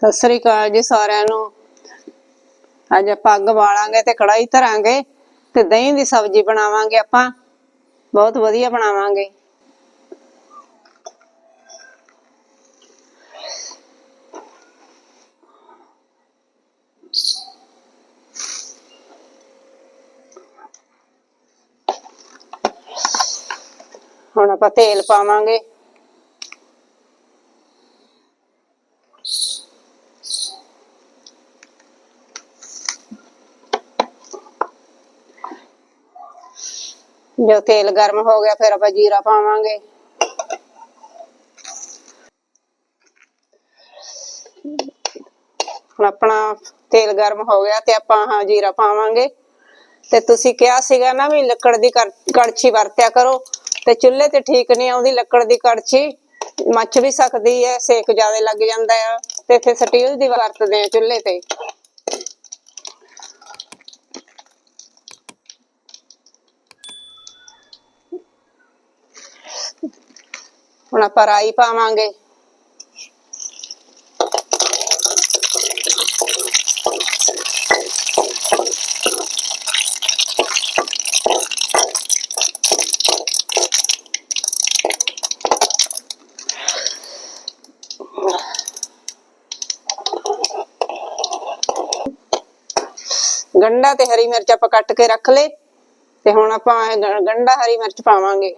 ਸਤਿ ਸ੍ਰੀ ਅਕਾਲ ਜੀ ਸਾਰਿਆਂ ਨੂੰ। ਅੱਜ ਆਪਾਂ ਅੱਗ ਬਾਲਾਂਗੇ ਤੇ ਕੜਾਈ ਧਰਾਂਗੇ ਤੇ ਦਹੀਂ ਦੀ ਸਬਜ਼ੀ ਬਣਾਵਾਂਗੇ ਆਪਾਂ। ਬਹੁਤ ਵਧੀਆ ਬਣਾਵਾਂਗੇ। ਹੁਣ ਆਪਾਂ ਤੇਲ ਪਾਵਾਂਗੇ। ਜੋ ਤੇਲ ਗਰਮ ਹੋ ਗਿਆ, ਫਿਰ ਆਪਾਂ ਜੀਰਾ ਪਾਵਾਂਗੇ। ਹੁਣ ਆਪਣਾ ਤੇਲ ਗਰਮ ਹੋ ਗਿਆ ਤੇ ਆਪਾਂ ਹਾਂ ਜੀਰਾ ਪਾਵਾਂਗੇ। ਤੇ ਤੁਸੀਂ ਕਿਹਾ ਸੀਗਾ ਨਾ ਵੀ ਲੱਕੜ ਦੀ ਕੜਛੀ ਵਰਤਿਆ ਕਰੋ। ਤੇ ਚੁੱਲ੍ਹੇ ਤੇ ਠੀਕ ਨਹੀਂ ਆਉਂਦੀ ਲੱਕੜ ਦੀ ਕੜਛੀ ਮੱਚ ਵੀ ਸਕਦੀ ਹੈ, ਸੇਕ ਜ਼ਿਆਦਾ ਲੱਗ ਜਾਂਦਾ ਹੈ ਤੇ ਫਿਰ ਸਟੀਲ ਦੀ ਵਰਤਦੇ ਆ ਚੁੱਲ੍ਹੇ ਤੇ। ਹੁਣ ਆਪਾਂ ਰਾਈ ਪਾਵਾਂਗੇ। ਗੰਡਾ ਤੇ ਹਰੀ ਮਿਰਚ ਆਪਾਂ ਕੱਟ ਕੇ ਰੱਖ ਲਏ, ਤੇ ਹੁਣ ਆਪਾਂ ਇਹ ਗੰਡਾ ਹਰੀ ਮਿਰਚ ਪਾਵਾਂਗੇ।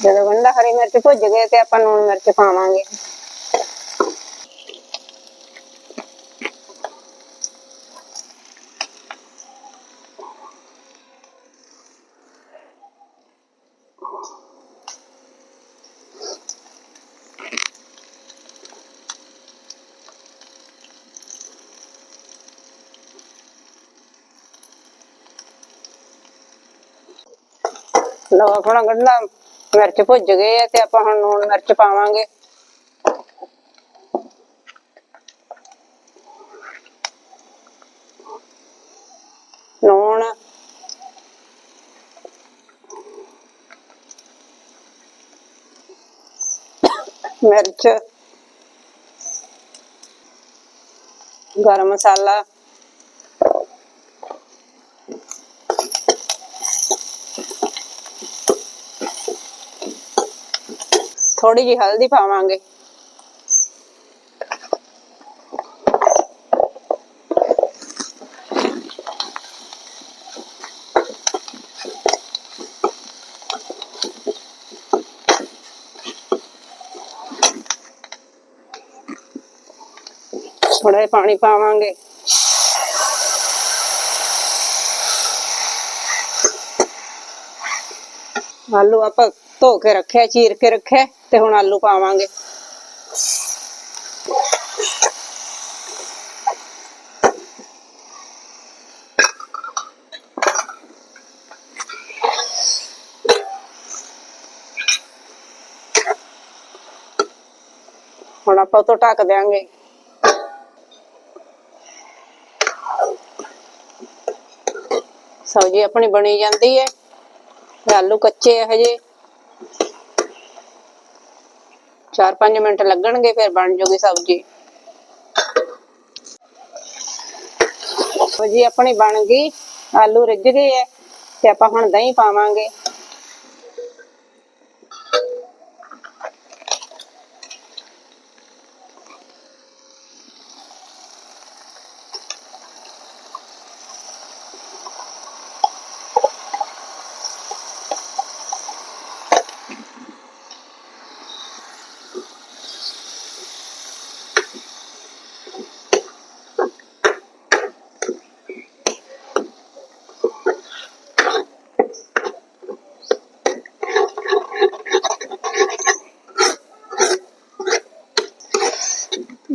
ਜਦੋਂ ਗੰਡਾ ਹਰੀ ਮਿਰਚ ਭੁੱਜ ਗਏ ਤੇ ਆਪਾਂ ਲੂਣ ਮਿਰਚ ਪਾਵਾਂਗੇ। ਲੋ ਆਪਣਾ ਗੰਡਾ ਮਿਰਚ ਭੁੱਜ ਗਏ ਆ ਤੇ ਆਪਾਂ ਹੁਣ ਲੂਣ ਮਿਰਚ ਪਾਵਾਂਗੇ। ਲੂਣ। ਮਿਰਚ। ਗਰਮ ਮਸਾਲਾ। ਥੋੜੀ ਜਿਹੀ ਹਲਦੀ ਪਾਵਾਂਗੇ। ਥੋੜਾ ਜਿਹਾ ਪਾਣੀ ਪਾਵਾਂਗੇ। ਆਲੂ ਆਪਾਂ ਧੋ ਕੇ ਰੱਖਿਆ, ਚੀਰ ਕੇ ਰੱਖਿਆ ਤੇ ਹੁਣ ਆਲੂ ਪਾਵਾਂਗੇ। ਹੁਣ ਆਪਾਂ ਤੋਂ ਢੱਕ ਦਿਆਂਗੇ। ਸਬਜ਼ੀ ਆਪਣੀ ਬਣੀ ਜਾਂਦੀ ਹੈ। ਤੇ ਆਲੂ ਕੱਚੇ ਆ ਹਜੇ। 4-5 ਮਿੰਟ ਲੱਗਣਗੇ, ਫਿਰ ਬਣ ਜੂਗੀ ਸਬਜ਼ੀ। ਸਬਜ਼ੀ ਆਪਣੀ ਬਣ ਗਈ, ਆਲੂ ਰਿੱਝ ਗਏ ਐ, ਤੇ ਆਪਾਂ ਹੁਣ ਦਹੀਂ ਪਾਵਾਂਗੇ।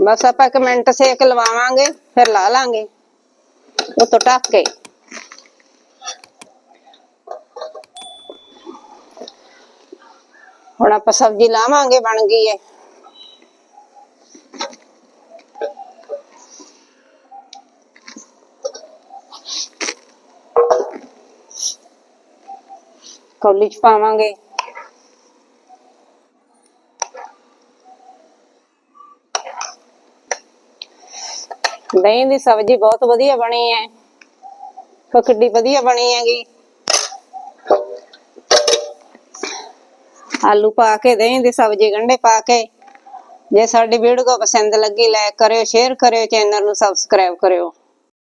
ਬਸ ਆਪਾਂ ਇੱਕ ਮਿੰਟ ਸੇਕ ਲਵਾਵਾਂਗੇ, ਫਿਰ ਲਾ ਲਾਂਗੇ। ਉਹ ਤੋਂ ਢੱਕ ਕੇ। ਹੁਣ ਆਪਾਂ ਸਬਜ਼ੀ ਲਾਵਾਂਗੇ, ਬਣ ਗਈ ਹੈ ਕੌਲੀ ਚ ਪਾਵਾਂਗੇ। ਦਹੀਂ ਦੀ ਸਬਜ਼ੀ ਬਹੁਤ ਵਧੀਆ ਬਣੀ ਹੈ। ਉਹ ਕਿੱਡੀ ਵਧੀਆ ਬਣੀ ਹੈਗੀ। ਆਲੂ ਪਾ ਕੇ, ਦਹੀਂ ਦੀ ਸਬਜ਼ੀ ਗੰਢੇ ਪਾ ਕੇ, ਜੇ ਸਾਡੀ ਵੀਡੀਓ ਪਸੰਦ ਲੱਗੀ ਲਾਈਕ ਕਰਿਓ ਸ਼ੇਅਰ ਕਰਿਓ ਚੈਨਲ ਨੂੰ ਸਬਸਕ੍ਰਾਈਬ ਕਰਿਓ।